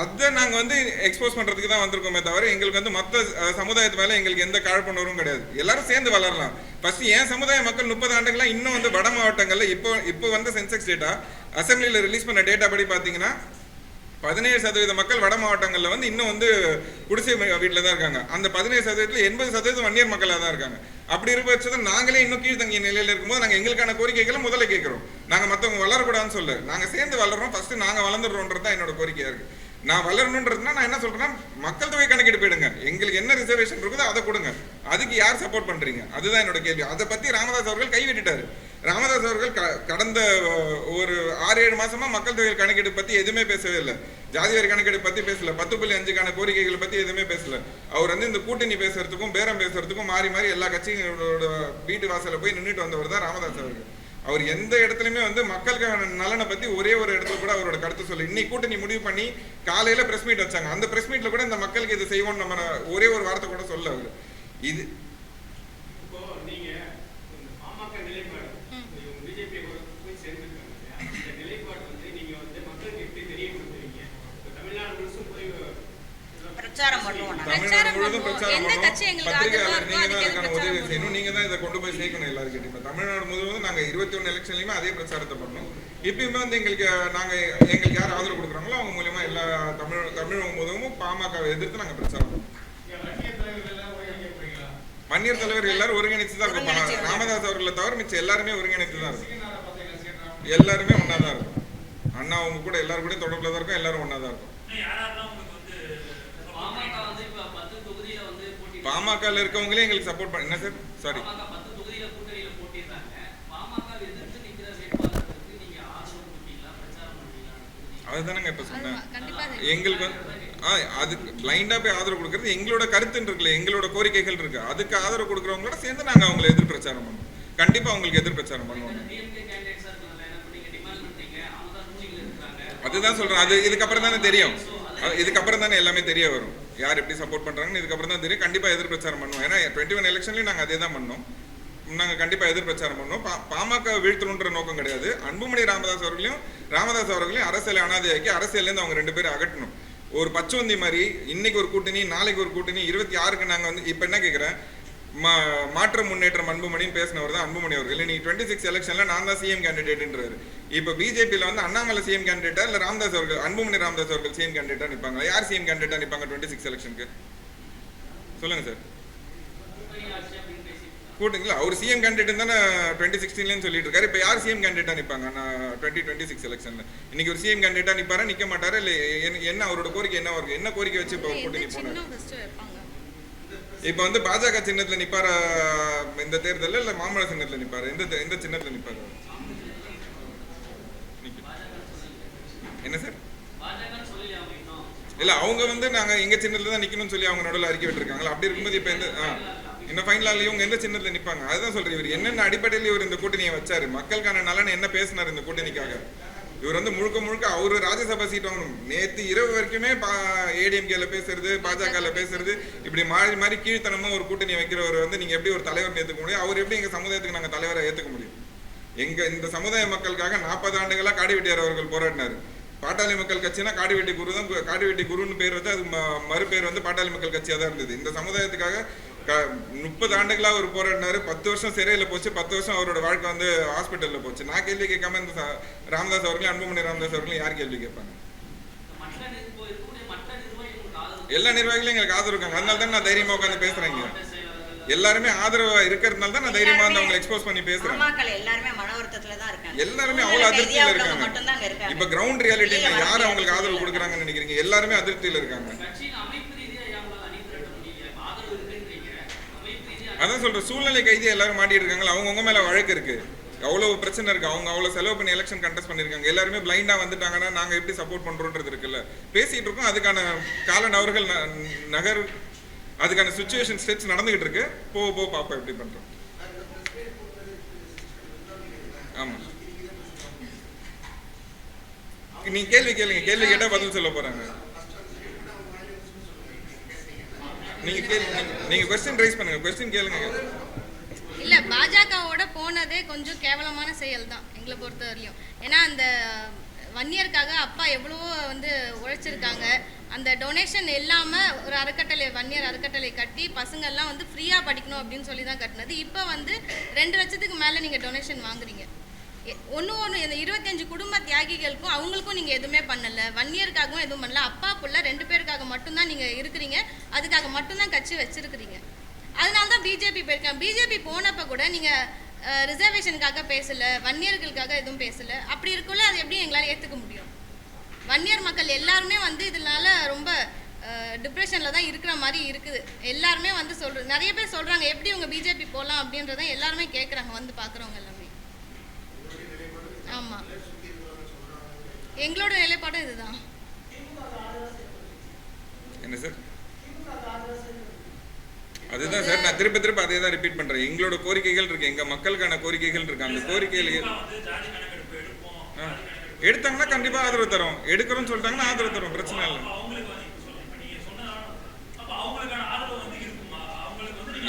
அதை நாங்க வந்து எக்ஸ்போஸ் பண்றதுக்கு தான் வந்திருக்கோமே தவிர எங்களுக்கு வந்து மற்ற சமுதாயத்து மேல எங்களுக்கு எந்த காழ்ப்புணர்வும் கிடையாது. எல்லாரும் சேர்ந்து வளரலாம். ஃபர்ஸ்ட் என் சமுதாய மக்கள் முப்பது ஆண்டுகளா இன்னும் வந்து வட மாவட்டங்களில் இப்போ இப்போ வந்து சென்செக்ஸ் டேட்டா அசம்பிளியில் ரிலீஸ் பண்ண டேட்டா படி பார்த்தீங்கன்னா பதினேழு சதவீத மக்கள் வட மாவட்டங்களில் வந்து இன்னும் வந்து குடிசை வீட்டில் தான் இருக்காங்க. அந்த பதினேழு சதவீதத்தில் எண்பது சதவீதம் வன்னியர் மக்களாக தான் இருக்காங்க. அப்படி இருக்க பட்சத்தில் நாங்களே இன்னும் கீழ்த்தங்கிய நிலையில் இருக்கும்போது நாங்கள் எங்களுக்கான கோரிக்கைகளை முதல்ல கேட்குறோம். நாங்கள் மற்றவங்க வளரக்கூடாதுன்னு சொல்ல நாங்கள் சேர்ந்து வளர்றோம். ஃபஸ்ட்டு நாங்கள் வளர்ந்துடுறோன்றது தான் என்னோட கோரிக்கையாக இருக்குது நான் வளரணுன்றதுனா நான் என்ன சொல்கிறேன்னா மக்கள் தொகை கணக்கெடுப்பு எடுங்க. எங்களுக்கு என்ன ரிசர்வேஷன் இருக்குதோ அதை கொடுங்க. அதுக்கு யார் சப்போர்ட் பண்ணுறீங்க அதுதான் என்னோட கேள்வி. அதை பற்றி ராமதாஸ் அவர்கள் கைவிட்டுட்டார். ராமதாஸ் அவர்கள் க- கடந்த ஒரு ஆறு ஏழு மாசமா மக்கள் தொகை கணக்கெடுப்பு பத்தி எதுவுமே பேசவே இல்லை. ஜாதிவாரி கணக்கெடுப்பு பத்தி பேசல. பத்து புள்ளி அஞ்சுக்கான கோரிக்கைகளை பத்தி எதுவுமே பேசல. அவர் வந்து இந்த கூட்டணி பேசுறதுக்கும் பேரம் பேசுறதுக்கும் மாறி மாறி எல்லா கட்சிகளோட வீட்டு வாசல போய் நின்றுட்டு வந்தவர் தான் ராமதாஸ் அவர்கள். அவர் எந்த இடத்துலையுமே வந்து மக்களுக்கான நலனை பத்தி ஒரே ஒரு இடத்துல கூட அவரோட கருத்து சொல்லு இன்னைக்கு கூட்டணி முடிவு பண்ணி காலையில பிரஸ் மீட் வச்சாங்க. அந்த பிரஸ் மீட்ல கூட இந்த மக்களுக்கு இது செய்வோம்னு நம்ம ஒரே ஒரு வார்த்தை கூட சொல்ல அவர். இது இப்போ நீங்க இந்த பாமக நிலைப்பாடு இவங்க பிஜேபி போய் சேர்ந்துருக்காங்க இல்லையா? இந்த நிலைப்பாடு வந்து நீங்க வந்து மக்களுக்கு எப்படி தெரியப்படுத்துறீங்க இப்போ தமிழ்நாடு முழுசும் போய் பிரச்சாரம் பண்ணுவோம். பிரச்சாரம் பண்ணுவோம். எந்த கட்சி எங்களுக்கு ஆதரவா இருக்கோ பிரச்சாரம் உதவி செய்யணும். நீங்க தான் இதை கொண்டு போய் சேர்க்கணும் எல்லாருக்கிட்டையும். தமிழ்நாடு முழுவதும் நாங்க இருபத்தி ஒன்று எலெக்ஷன்லயுமே அதே பிரச்சாரத்தை பண்ணோம். இப்பயுமே வந்து எங்களுக்கு நாங்க எங்களுக்கு யார் ஆதரவு கொடுக்குறாங்களோ அவங்க மூலியமா எல்லா தமிழ் தமிழகம் முழுவதும் பாமகவை எதிர்த்து நாங்க பிரச்சாரம் பண்ணோம். வன்னியர் தலைவர் எல்லாரும் ஒருங்கிணைச்சு தான் இருக்கும். ராமதாஸ் அவர்களை தவிர மிச்சம் எல்லாருமே ஒருங்கிணைத்து தான் இருக்கும். எல்லாருமே ஒண்ணா தான் இருக்கும். அண்ணா அவங்க கூட எல்லாரும் கூட தொடர்புல தான் இருக்கும். எல்லாரும் ஒண்ணா தான் இருக்கும் பாமக வந்து இப்ப பத்து தொகுதியில வந்து போட்டி பாமகல இருக்கவங்களே எங்களுக்கு சப்போர்ட் பண்ண என்ன சார் சாரி அதுதானங்க இப்ப சொன்னேன். எங்களுக்கு வந்து ஆ, அதுக்கு பிளைண்டா போய் ஆதரவு கொடுக்கறது எங்களோட கருத்துன்னு இருக்குல்ல எங்களோட கோரிக்கைகள் இருக்கு. அதுக்கு ஆதரவு கொடுக்குறவங்களோட சேர்ந்து நாங்க அவங்களை எதிர் பிரச்சாரம் பண்ணுவோம். கண்டிப்பா அவங்களுக்கு எதிர் பிரச்சாரம் இருக்காங்க. அதுதான் சொல்றேன். அது இதுக்கப்புறம் தானே தெரியும். இதுக்கப்புறம் தானே எல்லாமே தெரிய வரும். யார் எப்படி சப்போர்ட் பண்ணுறாங்கன்னு இதுக்கப்புறம் தான் தெரியும். கண்டிப்பாக எதிர் பிரச்சாரம் பண்ணுவோம். ஏன்னா டுவெண்ட்டி ஒன் எலெக்ஷன்லேயும் நாங்கள் அதே தான் பண்ணோம். நாங்கள் கண்டிப்பாக எதிர் பிரச்சாரம் பண்ணுவோம். பா- பாமக வீழ்த்தணுன்ற நோக்கம் கிடையாது. அன்புமணி ராமதாஸ் அவர்களையும் ராமதாஸ் அவர்களையும் அரசியலை அனாதையாக்கி அரசியல்லேருந்து அவங்க ரெண்டு பேரும் அகட்டணும் ஒரு பச்சோந்தி மாதிரி இன்னைக்கு ஒரு கூட்டணி நாளைக்கு ஒரு கூட்டணி இருபத்தி ஆறுக்கு நாங்கள் வந்து இப்போ என்ன கேட்குறேன் மா மாற்ற முன்னேற்றம் அன்புமணின்னு பேசினவர் தான் அன்புமணி அவர்கள். நீ டுவெண்ட்டி சிக்ஸ் எலெக்ஷன்ல நான் தான் சிஎம் கேண்டிடேட்ன்றாரு இப்போ பிஜேபியில் வந்து அண்ணாமலை சிஎம் கேண்டிடேட்டா இல்ல ராமதாஸ் அவர்கள் அன்புமணி ராமதாஸ் அவர்கள் சிஎம் கேண்டிடேட்டா நிப்பாங்க யார் சிஎம் கேண்டிடேட்டா நிப்பாங்க டுவெண்ட்டி சிக்ஸ் எலெக்ஷனுக்கு சொல்லுங்க சார் கூட்டுங்களா? அவர் சிஎம் கேண்டிடேட் தானே டுவெண்ட்டி சிக்ஸ்டீன்லேயும் சொல்லிட்டு இருக்காரு இப்போ யார் சிஎம் கேண்டிடேட்டா நிப்பாங்க? நான் டுவெண்ட்டி டுவெண்ட்டி சிக்ஸ் எலெக்ஷன்ல இன்னைக்கு ஒரு சிஎம் கேண்டிடேட்டா நிப்பாரா நிக்க மாட்டாரா? இல்ல என்ன- அவரோட கோரிக்கை என்ன இருக்கு என்ன கோரிக்கை வச்சு இப்போ கூட்டணி போனாரு இப்போ வந்து பாஜக சின்னத்துல நிற்பாரா இந்த தேர்தலில் இல்ல மாம்பழ சின்னத்துல நிப்பாரு? எந்த எந்த சின்னத்துல நிப்பாரு? என்ன சார்? இல்லை அவங்க இல்ல அவங்க வந்து நாங்க எங்க சின்னத்துல தான் நிக்கணும்னு சொல்லி அவங்க நடுவில் அறிக்கை விட்டுருக்காங்களா? அப்படி இருக்கும்போது இப்ப எந்த ஆ. இந்த ஃபைனலாக இவங்க எந்த சின்னத்தில் நிற்பாங்க அதுதான் சொல்றேன் இவர். என்னென்ன அடிப்படையில் இவர் இந்த கூட்டணியை வச்சாரு? மக்களுக்கான நலன் என்ன பேசினார் இந்த கூட்டணிக்காக? இவர் வந்து முழுக்க முழுக்க அவரு ராஜ்யசபா சீட் வாங்கணும். நேத்து இரவு வரைக்குமே ஏடிஎம்கேல பேசுறது பாஜகல பேசுறது இப்படி மாறி மாறி கீழ்த்தனமா ஒரு கூட்டணி வைக்கிறவர் வந்து நீங்க எப்படி ஒரு தலைவர் ஏத்துக்க முடியும்? அவர் எப்படி எங்க சமுதாயத்துக்கு நாங்க தலைவரை ஏத்துக்க முடியும்? எங்க இந்த சமுதாய மக்களுக்காக நாற்பது ஆண்டுகளா காடிவெட்டியார் அவர்கள் போராடினார். பாட்டாளி மக்கள் கட்சினா காடிவெட்டி குரு தான் காடிவெட்டி குருன்னு பேர் வச்சு அது மறுபேர் வந்து பாட்டாளி மக்கள் கட்சியா தான் இருந்தது. இந்த சமுதாயத்துக்காக முப்பது ஆண்டுகளா அவர் போராடினாரு. பத்து வருஷம் சிறையில போச்சு. பத்து வருஷம் அவரோட வாழ்க்கை வந்து ஹாஸ்பிட்டல்ல போச்சு. நான் கேள்வி கேட்காம இந்த ராமதாஸ் அவர்களும் அன்புமணி ராமதாஸ் அவர்களும் யார் கேள்வி கேட்பாங்க? எல்லா நிர்வாகிகளும் எங்களுக்கு ஆதரவு இருக்காங்க. அதனால தான் நான் தைரியமா உட்காந்து செயலாளர்கள் எல்லாருமே ஆதரவா இருக்கிறதுனால தான் நான் தைரியமா வந்து அவங்களை எக்ஸ்போஸ் பண்ணி பேசுறேன். எல்லாருமே மன வருத்தத்துல தான் இருக்காங்க. எல்லாருமே அவ்வளவு அதிருப்தியில இருக்காங்க. இப்ப கிரவுண்ட் ரியாலிட்டி யார் அவங்களுக்கு ஆதரவு. கொடுக்குறாங்கன்னு நினைக்கிறீங்க? எல்லாருமே அதிருப்தியில இருக்காங்க கட்சியின் அமைப்பு ரீதியா யாங்களால் அணி திரட்ட முடியல இப்ப ஆதரவு இருக்குன்றீங்க அமைப்பு ரீதியா அதான் சொல்ற சூழ்நிலை கைதி எல்லாரும் மாட்டிட்டு இருக்காங்களா அவங்கவுங்க மேல வழக்கு இருக்கு. அவ்வளவு பிரச்சனை இருக்கு அவங்க அவ்வளவு செலவு பண்ணி எலெக்ஷன் கண்டெஸ்ட் பண்ணிருக்காங்க. எல்லாருமே பிளைண்டா வந்துட்டாங்கன்னா நாங்க எப்படி சப்போர்ட் பண்றோன்றது இருக்குல்ல. பேசிட்டு இருக்கோம் அதுக்கான கால நபர்கள் ந- நகர் அதுக்கான சுச்சுவேஷன் ஸ்டெப்ஸ் நடந்துகிட்டு இருக்கு. போக போக பாப்பா எப்படி பண்றோம். ஆமா. நீங்க கேள்வி கேளுங்க கேள்வி கேட்டா பதில் சொல்ல போறாங்க. நீங்க கேளுங்க நீங்க- கொஸ்டின் ரைஸ் பண்ணுங்க கொஸ்டின் கேளுங்க. இல்ல பாஜகவோட போனதே கொஞ்சம் கேவலமான செயல் தான் எங்களை பொறுத்த வரையும் ஏன்னா அந்த வன்னியருக்காக அப்பா எவ்வளவோ வந்து உழைச்சிருக்காங்க. அந்த டொனேஷன் இல்லாம ஒரு அறக்கட்டளை வன்னியர் அறக்கட்டளை கட்டி பசங்க எல்லாம் வந்து ஃப்ரீயா படிக்கணும் அப்படின்னு சொல்லி தான் கட்டினது. இப்போ வந்து ரெண்டு லட்சத்துக்கு மேல நீங்க டொனேஷன் வாங்குறீங்க. ஒன்று ஒன்று இந்த இருபத்தஞ்சு குடும்ப தியாகிகளுக்கும் அவங்களுக்கும் நீங்கள் எதுவுமே பண்ணலை. வன்னியருக்காகவும் எதுவும் பண்ணல. அப்பா புள்ள ரெண்டு பேருக்காக மட்டும்தான் நீங்கள் இருக்கிறீங்க. அதுக்காக மட்டும்தான் கட்சி வச்சுருக்கிறீங்க. அதனால தான் பிஜேபி போயிருக்கேன் பிஜேபி போனப்போ கூட நீங்கள் ரிசர்வேஷனுக்காக பேசலை. வன்னியர்களுக்காக எதுவும் பேசலை. அப்படி இருக்குள்ள அது எப்படி எங்களால் ஏற்றுக்க முடியும்? வன்னியர் மக்கள் எல்லாருமே வந்து இதனால ரொம்ப டிப்ரெஷனில் தான் இருக்கிற மாதிரி இருக்குது. எல்லாருமே வந்து சொல்கிற நிறைய பேர் சொல்கிறாங்க எப்படி உங்கள் பிஜேபி போகலாம் அப்படின்றத எல்லாருமே கேட்குறாங்க வந்து பார்க்குறவங்க எல்லாமே. ஆமாம் எங்களோட நிலைப்பாடும் இதுதான். என்ன சார்? அதுதான் சார் நான் திரும்ப திரும்ப அதே தான் ரிப்பீட் பண்றேன். எங்களோட கோரிக்கைகள் இருக்கு. எங்க மக்களுக்கான கோரிக்கைகள் இருக்கு. அந்த கோரிக்கைகள் ஆ. எடுத்தாங்கன்னா கண்டிப்பா ஆதரவு தரோம். எடுக்கிறோம்னு சொல்லிட்டாங்கன்னா ஆதரவு தரோம். பிரச்சனை இல்லை.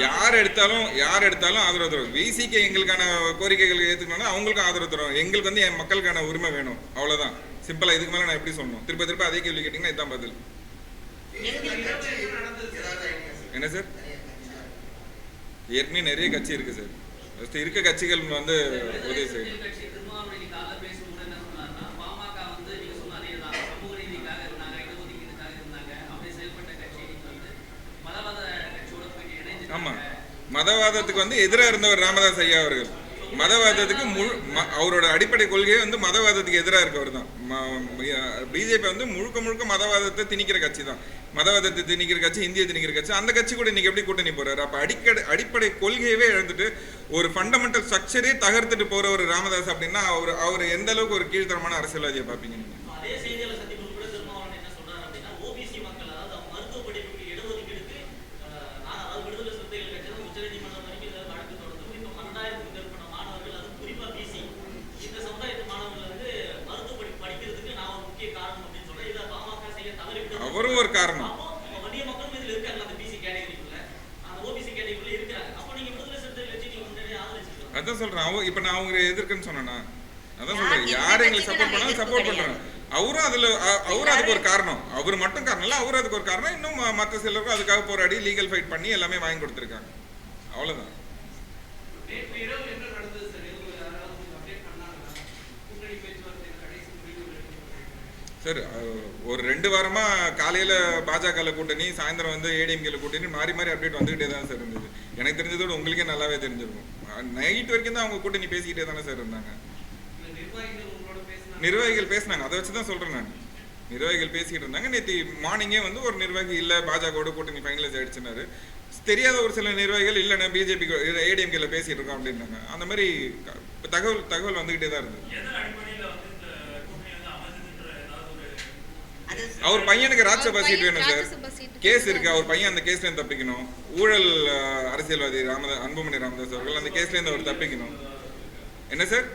யார் எடுத்தாலும் யார் எடுத்தாலும் ஆதரவு தரும். விசிக்கு எங்களுக்கான கோரிக்கைகள் ஏற்றுக்கணும்னா அவங்களுக்கும் ஆதரவு தரும். எங்களுக்கு வந்து என் மக்களுக்கான உரிமை வேணும். அவ்வளோதான் சிம்பிளாக இதுக்கு மேலே நான் எப்படி சொல்லணும்? திரும்ப திருப்ப அதே கேள்வி கேட்டிங்கன்னா இதுதான் பதில். என்ன சார்? ஏற்கனவே நிறைய கட்சி இருக்குது சார். ஃபஸ்ட்டு இருக்க கட்சிகள் வந்து உதவி செய்யணும். ஆமாம் மதவாதத்துக்கு வந்து எதிராக இருந்தவர் ராமதாஸ் ஐயா அவர்கள். மதவாதத்துக்கு முழு ம- அவரோட அடிப்படை கொள்கையே வந்து மதவாதத்துக்கு எதிராக இருக்கவர் தான். பிஜேபி வந்து முழுக்க முழுக்க மதவாதத்தை திணிக்கிற கட்சி தான். மதவாதத்தை திணிக்கிற கட்சி இந்திய திணிக்கிற கட்சி. அந்த கட்சி கூட இன்னைக்கு எப்படி கூட்டணி போறாரு? அப்ப அடிக்கடி அடிப்படை கொள்கையவே இழந்துட்டு ஒரு ஃபண்டமெண்டல் ஸ்ட்ரக்சரே தகர்த்துட்டு போற ஒரு ராமதாஸ் அப்படின்னா அவர் அவர் எந்த அளவுக்கு ஒரு கீழ்த்தரமான அரசியல்வாதியை பார்ப்பீங்க நீங்க அதே செய்தியாளர் சந்திப்பில் கூட திருமாவளவன் என்ன சொல்றாரு அப்படின்னா ஓபிசி மக்கள் அதாவது அவங்க மருத்துவ படிப்புக்கு இடஒதுக்கீடுக்கு அஹ், நான் அதாவது விடுதலை சிறுத்தைகள் கட்சி தான் உச்சநீதிமன்றம் வரைக்கும் இதை வழக்கு தொடர்ந்து இப்போ பன்னெண்டாயிரத்துக்கு மேற்பட்ட மாணவர்கள் அது குறிப்பா பிசி இந்த சமுதாயத்து மாணவர்கள் வந்து மருத்துவ படிப்பு படிக்கிறதுக்கு நான் ஒரு முக்கிய காரணம் அப்படின்னு சொல்றேன் இதை பாமக செய்ய தவறிவிட்டது அவரும் ஒரு காரணம் அப்போ அப்ப வன்னிய மக்களும் இதுல இருக்காங்க அந்த பிசி கேட்டகரிக்குள்ள அந்த ஓபிசி கேட்டகரிக்குள்ள இருக்காங்க அப்போ நீங்க விடுதலை சிறுத்தைகள் கட்சி முன்னாடியே ஆதரிச்சிருக்கலாம் அதான் சொல்றேன். அவ இப்ப நான் அவங்க எதிர்க்குன்னு சொன்னேனா? அதான் சொல்றேன். யார் எங்களுக்கு சப்போர்ட் பண்ணாலும் சப்போர்ட். பண்றோம் அவரும் அதுல அவரும் அதுக்கு ஒரு காரணம். அவர் மட்டும் காரணம் இல்ல அவரும் அதுக்கு ஒரு காரணம். இன்னும் மத்த சிலருக்கும் அதுக்காக போராடி லீகல் ஃபைட் பண்ணி எல்லாமே வாங்கி கொடுத்துருக்காங்க. அவ்வளவுதான் நேற்று இரவு என்ன நடந்தது சார் எதுவும் யாராவது கொஞ்சம் அப்டேட் பண்ணாங்களா கூட்டணி பேச்சுவார்த்தை கடைசி முடிவு எடுக்கப்பட்டிருக்கிறது. சார் ஒரு ரெண்டு வாரமா காலையில பாஜகவில் கூட்டணி சாயந்தரம் வந்து ஏடிஎம்கேல கூட்டணி மாறி மாறி அப்டேட் வந்துகிட்டே தான் சார் இருந்தது. எனக்கு தெரிஞ்சதோட உங்களுக்கே நல்லாவே தெரிஞ்சிருக்கும். நைட் வரைக்கும் தான் அவங்க கூட்டணி பேசிக்கிட்டே தானே சார் இருந்தாங்க. நிர்வாகிகள் பேசினாங்க. அதை வச்சு தான் சொல்றேன் நான். நிர்வாகிகள் பேசிக்கிட்டு இருந்தாங்க. நேற்று மார்னிங்கே வந்து ஒரு நிர்வாகி இல்லை பாஜகவோட கூட்டணி ஃபைனலைஸ் ஆயிடுச்சுனாரு தெரியாத ஒரு சில நிர்வாகிகள் இல்லைண்ணா பிஜேபி ஏடிஎம்கேல பேசிட்டு இருக்கோம் அப்படின்னாங்க. அந்த மாதிரி தகவல் தகவல் வந்துகிட்டே தான் இருந்தது. அவர் பையனுக்கு ராஜ்யசபா சீட் வேணும் சார். ராஜ்யசபா கேஸ் இருக்கு? அவர் பையன் அந்த கேஸ்ல இருந்து தப்பிக்கணும். ஊழல் அரசியல்வாதி ராமதா அன்புமணி ராமதாஸ் அவர்கள் அந்த கேஸ்ல இருந்து அவர் தப்பிக்கணும். என்ன சார்?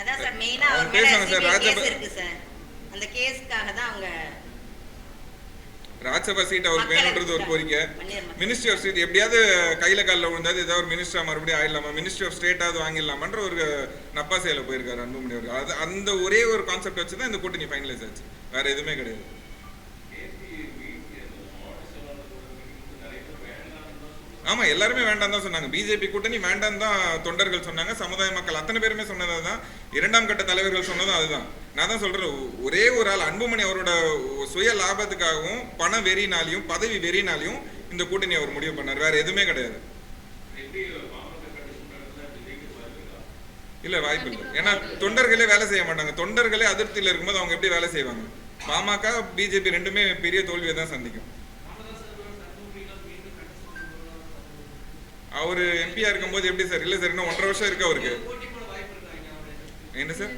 அதான் சார் மெயினா அவர் அவங்க மேல பேசுவாங்க சார், சார். அந்த கேஸ்க்காக தான் அவங்க ராஜ்யசபா சீட் அவருக்கு மக்களை வேணுன்றது ஒரு கோரிக்கை. மினிஸ்ட்ரி ஆஃப் ஸ்டேட் எப்படியாவது கையில காலில் விழுந்தாது ஏதாவது ஒரு மினிஸ்டரா மறுபடியும் ஆயிடலாமா? மினிஸ்ட்ரி ஆஃப் ஸ்டேட்டாவது வாங்கிடலாமான்ற ஒரு நப்பாசையில போயிருக்காரு அன்புமணி அவர்கள். அது அந்த ஒரே ஒரு கான்செப்ட் வச்சு தான் இந்த கூட்டணி ஃபைனலைஸ் ஆச்சு. வேற எதுவுமே கிடையாது. ஆமா எல்லாருமே வேண்டாம் தான் சொன்னாங்க. பிஜேபி கூட்டணி வேண்டாம் தான் தொண்டர்கள் சொன்னாங்க. சமுதாய மக்கள் அத்தனை பேருமே சொன்னது தான் இரண்டாம் கட்ட தலைவர்கள் சொன்னதும் அதுதான். நான் தான் சொல்றேன் ஒரே ஒரு ஆள் அன்புமணி அவரோட சுய லாபத்துக்காகவும் பண வெறினாலையும் பதவி வெறினாலையும் இந்த கூட்டணி அவர் முடிவு பண்ணார். வேற எதுவுமே கிடையாது. இல்ல வாய்ப்பு இல்லை. ஏன்னா தொண்டர்களே வேலை செய்ய மாட்டாங்க. தொண்டர்களே அதிருப்தியில இருக்கும்போது அவங்க எப்படி வேலை செய்வாங்க? பாமக பிஜேபி ரெண்டுமே பெரிய தோல்வியை தான் சந்திக்கும். அவரு எம்பியா இருக்கும்போது எப்படி சார்? இல்ல சார் இன்னும் ஒன்றரை வருஷம் இருக்கு அவருக்கு. என்ன சார்?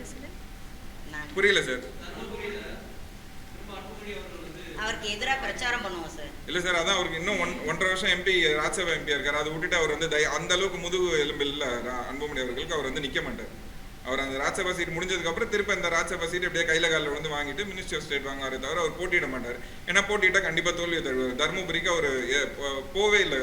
புரியல சார். அவருக்கு எதிரா பிரச்சாரம் பண்ணுவோம் சார். இல்ல சார் அதான் அவருக்கு இன்னும் ஒன் ஒன்றரை வருஷம் எம்பி ராஜ்யசபா எம்பியா இருக்காரு. அதை விட்டுட்டு அவர் வந்து அந்த அளவுக்கு முதுகு எலும்பு இல்ல அன்புமணி அவர்களுக்கு அவர் வந்து நிக்க மாட்டார். அவர் அந்த ராஜ்யசபா சீட் முடிஞ்சதுக்கு அப்புறம் திருப்பி அந்த ராஜ்யசபா சீட் அப்படியே கையில காலில் வந்து வாங்கிட்டு மினிஸ்டர் ஆஃப் ஸ்டேட் வாங்குவாரே தவிர அவர் போட்டியிட மாட்டார். ஏன்னா போட்டியிட்டா கண்டிப்பா தோல்வியை தருவார். தருமபுரிக்கு அவர் போவே இல்லை.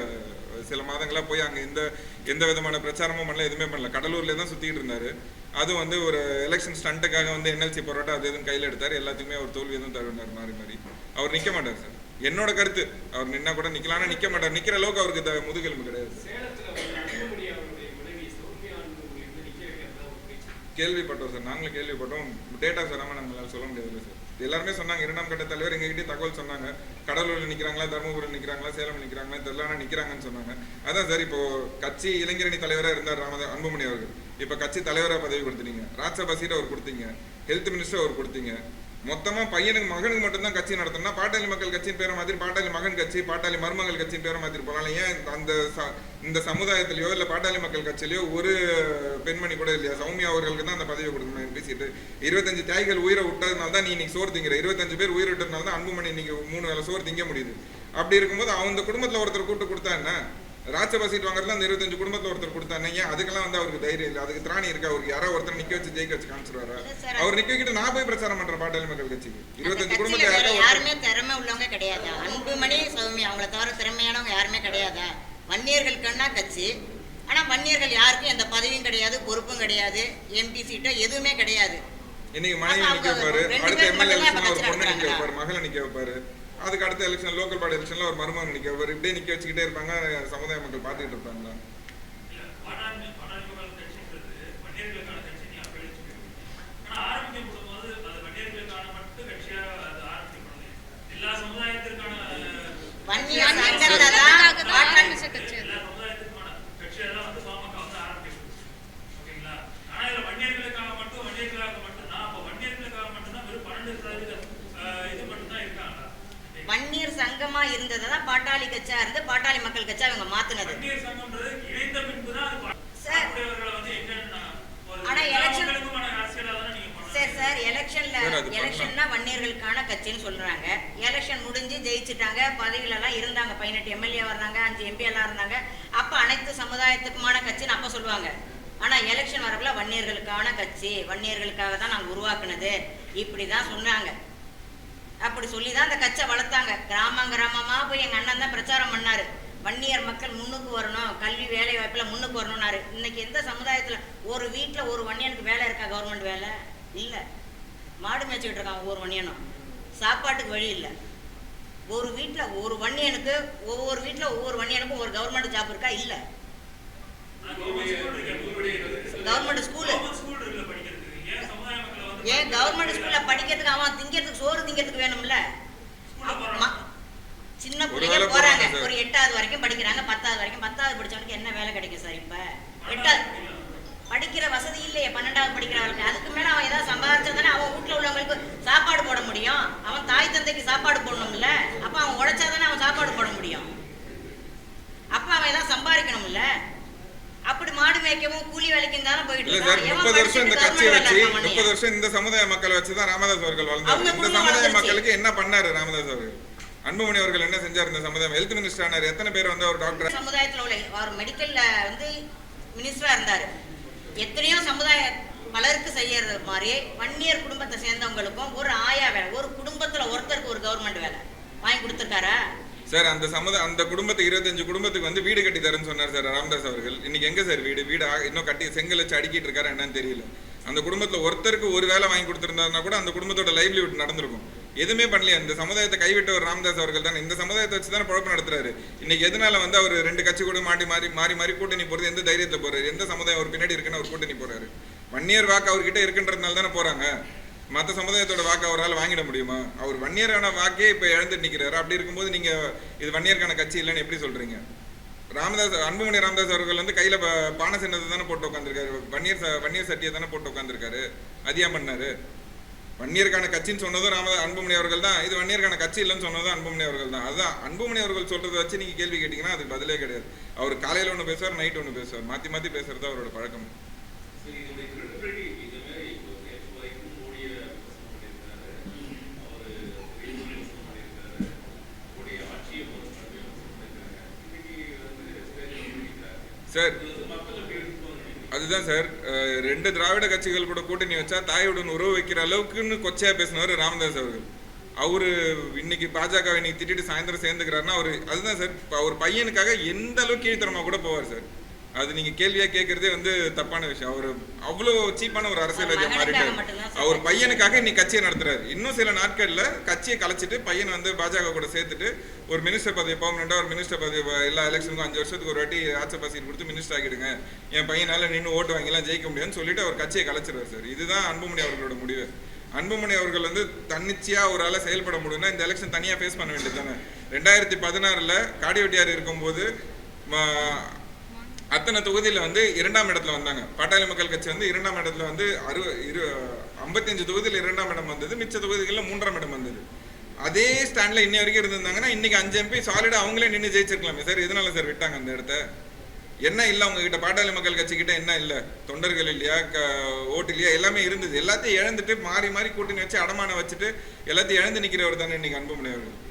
சில மாதங்களா போய் அங்க எந்த எந்த விதமான பிரச்சாரமும் பண்ணல எதுவுமே பண்ணல. கடலூர்ல தான் சுத்திட்டு இருந்தாரு. அது வந்து ஒரு எலெக்ஷன் ஸ்டண்ட்டுக்காக வந்து என்எல்சி போராட்டம் அது எதுவும் கையில எடுத்தாரு. எல்லாத்துக்குமே அவர் தோல்வி தான் தருவார் மாறி மாறி. அவர் நிக்க மாட்டார் சார். என்னோட கருத்து. அவர் நின்னா கூட நிக்கலாம் நிக்க மாட்டார். நிக்கிற அளவுக்கு அவருக்கு முதுகெலும்பு கிடையாது கேள்விப்பட்டோம் சார். நாங்களும் கேள்விப்பட்டோம். டேட்டா சொல்லாம நம்மளால சொல்ல முடியாது சார். எல்லாருமே சொன்னாங்க இரண்டாம் கட்ட தலைவர் எங்ககிட்ட தகவல் சொன்னாங்க. கடலூர்ல நிக்கிறாங்களா தருமபுரி நிக்கிறாங்களா சேலம் நிக்கிறாங்களா தெரியல நிக்கிறாங்கன்னு சொன்னாங்க. அதான் சார் இப்போ கட்சி இளைஞரணி தலைவரா இருந்தார் ராமதா அன்புமணி அவர்கள். இப்ப கட்சி தலைவரா பதவி கொடுத்தீங்க ராஜ்சபா சீட் அவர் கொடுத்தீங்க. ஹெல்த் மினிஸ்டர் அவர் கொடுத்தீங்க. மொத்தமாக பையனுக்கு மகனுக்கு மட்டும்தான் கட்சி நடத்தணும்னா பாட்டாளி மக்கள் கட்சியின் பேரை மாதிரி பாட்டாளி மகன் கட்சி பாட்டாளி மருமகள் கட்சியின் பேரை மாதிரி போனாலும் ஏன் அந்த ச- இந்த சமுதாயத்திலேயோ இல்லை பாட்டாளி மக்கள் கட்சியிலையோ ஒரு பெண்மணி கூட இல்லையா? சௌமியா அவர்களுக்கு தான் அந்த பதவி கொடுக்கணும் எம்பி சீட்டு இருபத்தஞ்சு தியாகிகள் உயிரை விட்டதுனால தான் நீ இன்னைக்கு சோறு திங்கிற. இருபத்தஞ்சு பேர் உயிர் விட்டதுனால தான் அன்புமணி இன்னைக்கு மூணு வேளை சோறு திங்க முடியுது. அப்படி இருக்கும்போது அவங்க குடும்பத்தில் ஒருத்தர் கூட்டு கொடுத்தா என்ன? ராஜ்சபா சீட் வாங்குறதுல அந்த இருபத்தஞ்சு குடும்பத்துல ஒருத்தர் கொடுத்தானே அதுக்கெல்லாம் வந்து அவருக்கு தைரியம் இல்லை. அதுக்கு திராணி இருக்கு? அவருக்கு யாரோ ஒருத்தர் நிக்க வச்சு ஜெயிக்க வச்சு காமிச்சிருவாரு? அவர் நிக்க வைக்கிட்டு நான் போய் பிரச்சாரம் பண்றேன் பாட்டாளி மக்கள் கட்சிக்கு. இருபத்தஞ்சு கட்சியில குடும்பத்தை வேற யாரோ ஒருத்தர் யாருமே திறமை உள்ளவங்க கிடையாது. அன்புமணி சௌமியா அவங்கள தவிர திறமையானவங்க யாருமே கிடையாதா. வன்னியர்களுக்குன்னா கட்சி. ஆனா வன்னியர்கள் யாருக்கும் எந்த பதவியும் கிடையாது பொறுப்பும் கிடையாது எம்பி சீட்டோ எதுவுமே கிடையாது. இன்னைக்கு மனைவி நிக்க வைப்பாரு? அடுத்த எம்எல்ஏ பொண்ணு நிக்க வைப்பாரு மகளை நிக்க வைப்பாரு. அதுக்கு அடுத்த எலெக்ஷன் லோக்கல் பாடி எலெக்ஷன்ல ஒரு மருமகன் நிக்க வைப்பாரு இப்படியே நிக்க வச்சுக்கிட்டே இருப்பாங்க சமுதாய மக்கள் பாத்துக்கிட்டு இருப்பாங்களா? இல்ல, பாடாளி- பாடாளி மக்கள் கட்சின்றது வன்னியர்களுக்கான கட்சின்னு அப்படி வச்சுக்கோங்க. ஆனா ஆரம்பிக்கப்படும் போது அது வன்னியர்களுக்கான மட்டும் கட்சியா அது ஆரம்பிக்கப்படலை. எல்லா சமுதாயத்திற்கான வன்னியர் வன்னியர் சங்கத்தை தான் சங்கத்துக்காக தான் பாட்டாளி ஆரம்பிச்ச கட்சி அது. எல்லா சமுதாயத்திற்கான கட்சியா தான் வந்து பாமக வந்து ஆரம்பிக்கப்படும். ஓகேங்களா? ஆனா இதுல வன்னியர்களுக்காக மட்டும் வன்னியர்களுக்காக மட்டும்தான் அப்ப வன்னியர்களுக்காக மட்டும்தான் வெறும் பன்னெண்டு சதவீத அஹ், இது மட்டும்தான் இருக்காங்களா? வன்னியர் சங்கமா இருந்ததை தான் பாட்டாளி கட்சியா இருந்து பாட்டாளி மக்கள் கட்சியா அவங்க மாத்துனது. சார். ஆனா தானே பண்ணணும். சரி சார் எலெக்ஷன்ல. எலெக்ஷன்னா வன்னியர்களுக்கான கட்சின்னு சொல்றாங்க. எலெக்ஷன் முடிஞ்சு ஜெயிச்சிட்டாங்க. பதவியில எல்லாம் இருந்தாங்க. பதினெட்டு எம்எல்ஏ வந்தாங்க அஞ்சு எம்பி எல்லாம் இருந்தாங்க. அப்ப அனைத்து சமுதாயத்துக்குமான கட்சின்னு அப்ப சொல்லுவாங்க. ஆனா எலெக்ஷன் வரக்குள்ள வன்னியர்களுக்கான கட்சி. வன்னியர்களுக்காக தான் நாங்க உருவாக்குனது. இப்படிதான் சொன்னாங்க. அப்படி சொல்லி தான் அந்த கச்சை வளர்த்தாங்க. கிராமம் கிராமமாக போய் எங்கள் அண்ணன் தான் பிரச்சாரம் பண்ணார். வன்னியர் மக்கள் முன்னுக்கு வரணும் கல்வி வேலை வாய்ப்பில் முன்னுக்கு வரணும்னாரு. இன்னைக்கு எந்த சமுதாயத்தில் ஒரு வீட்டில் ஒரு வன்னியனுக்கு வேலை இருக்கா கவர்மெண்ட் வேலை? இல்லை. மாடு மேய்ச்சிக்கிட்டு இருக்கான் ஒவ்வொரு வன்னியனும். சாப்பாட்டுக்கு வழி இல்லை. ஒரு வீட்டில் ஒரு வன்னியனுக்கு ஒவ்வொரு வீட்டில் ஒவ்வொரு வன்னியனுக்கும் ஒரு கவர்மெண்ட் ஜாப் இருக்கா? இல்லை. கவர்மெண்ட் கவர்மெண்ட் ஸ்கூல் இருக்கு, உங்களுடைய இது. கவர்மெண்ட் ஸ்கூலு கவர்மெண்ட் ஸ்கூல் இருக்குல்ல படிக்கிறதுக்கு. ஏன் சமுதாய மக்களை வந்து ஏன் கவர்மெண்ட் ஸ்கூல்ல படிக்கிறதுக்கு அவன் திங்கிறதுக்கு சோறு திங்கிறதுக்கு வேணும்ல? சின்ன பிள்ளைங்க போறாங்க. ஒரு எட்டாவது வரைக்கும் படிக்கிறாங்க பத்தாவது வரைக்கும். பத்தாவது படிச்சவனுக்கு என்ன வேலை கிடைக்கும் சார் இப்ப? எட்டாவது படிக்கிற வசதி இல்லையே பன்னெண்டாவது படிக்கிறவனுக்கு அதுக்கு மேல அவன் ஏதாவது சம்பாதிச்சாதானே அவன் வீட்டுல உள்ளவங்களுக்கு சாப்பாடு போட முடியும். அவன் தாய் தந்தைக்கு சாப்பாடு போடணும்ல. அப்ப அவன் உழைச்சாதானே அவன் சாப்பாடு போட முடியும். அப்ப அவன் ஏதாவது சம்பாதிக்கணும்ல. மாடு மேய்க்கவும் கூலி வேலைக்கும் தானே போயிட்டு எவன் முப்பது வருஷம் இந்த கட்சியை வச்சு முப்பது வருஷம் இந்த சமுதாய மக்களை வச்சு தான் ராமதாஸ் அவர்கள் வளர்ந்தார். இந்த சமுதாய. மக்களுக்கு என்ன பண்ணாரு ராமதாஸ் அவர்கள்? அன்புமணி அவர்கள் என்ன செஞ்சார் இந்த சமுதாயம்? ஹெல்த் மினிஸ்டர் ஆனார். எத்தனை பேர் வந்து அவர் டாக்டர் சமுதாயத்துல உள்ள அவர் மெடிக்கல்ல வந்து மினிஸ்டரா இருந்தாரு. எத்தனையோ சமுதாய பலருக்கு செய்யறது மாதிரி வன்னியர் குடும்பத்தை சேர்ந்தவங்களுக்கும் ஒரு ஆயா வேலை ஒரு குடும்பத்துல ஒருத்தருக்கு ஒரு கவர்மெண்ட் வேலை. வாங்கி கொடுத்துருக்காரா? சார் அந்த சமுதாய அந்த குடும்பத்துக்கு இருபத்தஞ்சு குடும்பத்துக்கு வந்து வீடு கட்டி தரேன்னு சொன்னார் சார் ராமதாஸ் அவர்கள். இன்னைக்கு எங்க சார் வீடு? வீடு இன்னும் கட்டி செங்கல் வச்சு அடிக்கிட்டு இருக்காரு என்னன்னு தெரியல. அந்த குடும்பத்துல ஒருத்தருக்கு ஒரு வேலை வாங்கி கொடுத்துருந்தாருன்னா கூட அந்த குடும்பத்தோட லைவ்லிஹுட் நடந்திருக்கும். எதுவுமே பண்ணலையா இந்த சமுதாயத்தை கைவிட்ட ஒரு ராமதாஸ் அவர்கள் தான். இந்த சமுதாயத்தை வச்சு தானே குழப்பம் நடத்துறாரு. இன்னைக்கு எதனால வந்து அவர் ரெண்டு கட்சி கூட மாட்டி மாறி மாறி மாறி கூட்டணி போறது எந்த தைரியத்தை போறாரு? எந்த சமுதாயம் அவர் பின்னாடி இருக்குன்னு அவர் கூட்டணி போறாரு? வன்னியர் வாக்கு அவர்கிட்ட இருக்குன்றதுனால தானே போறாங்க. மற்ற சமுதாயத்தோட வாக்கு அவரால் வாங்கிட முடியுமா? அவர் வன்னியரான வாக்கே இப்போ இழந்துட்டு நிற்கிறாரு அப்படி இருக்கும்போது நீங்கள் இது வன்னியருக்கான கட்சி இல்லைன்னு எப்படி சொல்றீங்க? ராமதாஸ் அன்புமணி ராமதாஸ் அவர்கள் வந்து கையில் ப- பானை சின்னத்தை தானே போட்டு உட்காந்துருக்காரு வன்னியர் ச- வன்னியர் சட்டியை தானே போட்டு உட்காந்துருக்காரு அதியா பண்ணாரு? வன்னியருக்கான கட்சின்னு சொன்னதும் ராமதாஸ் அன்புமணி அவர்கள் தான். இது வன்னியருக்கான கட்சி இல்லைன்னு சொன்னதும் அன்புமணி அவர்கள் தான். அதுதான் அன்புமணி அவர்கள் சொல்றதை வச்சு நீங்கள் கேள்வி கேட்டிங்கன்னா அதுக்கு பதிலே கிடையாது. அவர் காலையில் ஒன்று பேசுவார் நைட் ஒன்று பேசுவார். மாற்றி மாற்றி பேசுறது அவரோட பழக்கம். சார் அதுதான் சார். ரெண்டு திராவிட கட்சிகள் கூட கூட்டணி வச்சா தாயுடன் உறவு வைக்கிற அளவுக்குன்னு கொச்சையா பேசினவர் ராமதாஸ் அவர்கள். அவரு இன்னைக்கு பாஜக இன்னைக்கு திட்டிட்டு சாயந்தரம் சேர்ந்துக்கிறாருன்னா அவர் அதுதான் சார் அவர் பையனுக்காக எந்த அளவுக்கு கீழ்த்தரமா கூட போவார் சார். அது நீங்க கேள்வியா கேட்கறதே வந்து தப்பான விஷயம். அவர் அவ்வளோ சீப்பான ஒரு அரசியல்வாதியா மாறிட்டார். அவர் பையனுக்காக இன்னைக்கு கட்சியை நடத்துறாரு. இன்னும் சில நாட்கள்ல கட்சியை கலைச்சிட்டு பையன் வந்து பாஜக கூட சேர்த்துட்டு ஒரு மினிஸ்டர் பதவி பர்மனண்டா ஒரு மினிஸ்டர் பதவி எல்லா எலெக்ஷனுக்கும் அஞ்சு வருஷத்துக்கு ஒரு வாட்டி ஆட்சி சீட் கொடுத்து மினிஸ்டர் ஆக்கிடுங்க. என் பையனால நின்று ஓட்டு வாங்கிலாம் ஜெயிக்க முடியும்னு சொல்லிட்டு அவர் கட்சியை கலைச்சிருவார் சார். இதுதான் அன்புமணி அவர்களோட முடிவு. அன்புமணி அவர்கள் வந்து தன்னிச்சையா அவரால் செயல்பட முடியும்னா இந்த எலெக்ஷன் தனியா ஃபேஸ் பண்ண வேண்டியது தானே. ரெண்டாயிரத்தி பதினாறுல காடிவெட்டியார் இருக்கும்போது அத்தனை தொகுதியில் வந்து இரண்டாம் இடத்துல வந்தாங்க. பாட்டாளி மக்கள் கட்சி வந்து இரண்டாம் இடத்துல வந்து அறு இரு ஐம்பத்தஞ்சு தொகுதியில் இரண்டாம் இடம் வந்தது. மிச்ச தொகுதிகளில் மூன்றாம் இடம் வந்தது. அதே ஸ்டாண்டில் இன்னை வரைக்கும் இருந்திருந்தாங்கன்னா இன்னைக்கு அஞ்சு எம்பி சாலிடாக அவங்களே நின்று ஜெயிச்சிருக்கலாமே. சார் இதனால சார் விட்டாங்க அந்த இடத்த? என்ன இல்லை அவங்கக்கிட்ட பாட்டாளி மக்கள் கட்சிக்கிட்ட என்ன இல்லை? தொண்டர்கள் இல்லையா? க- ஓட்டு இல்லையா? எல்லாமே இருந்தது. எல்லாத்தையும் இழந்துட்டு மாறி மாறி கூட்டணி வச்சு அடமான வச்சுட்டு எல்லாத்தையும் இழந்து நிற்கிறவர் தானே இன்னைக்கு அன்புமணி அவர்கள்?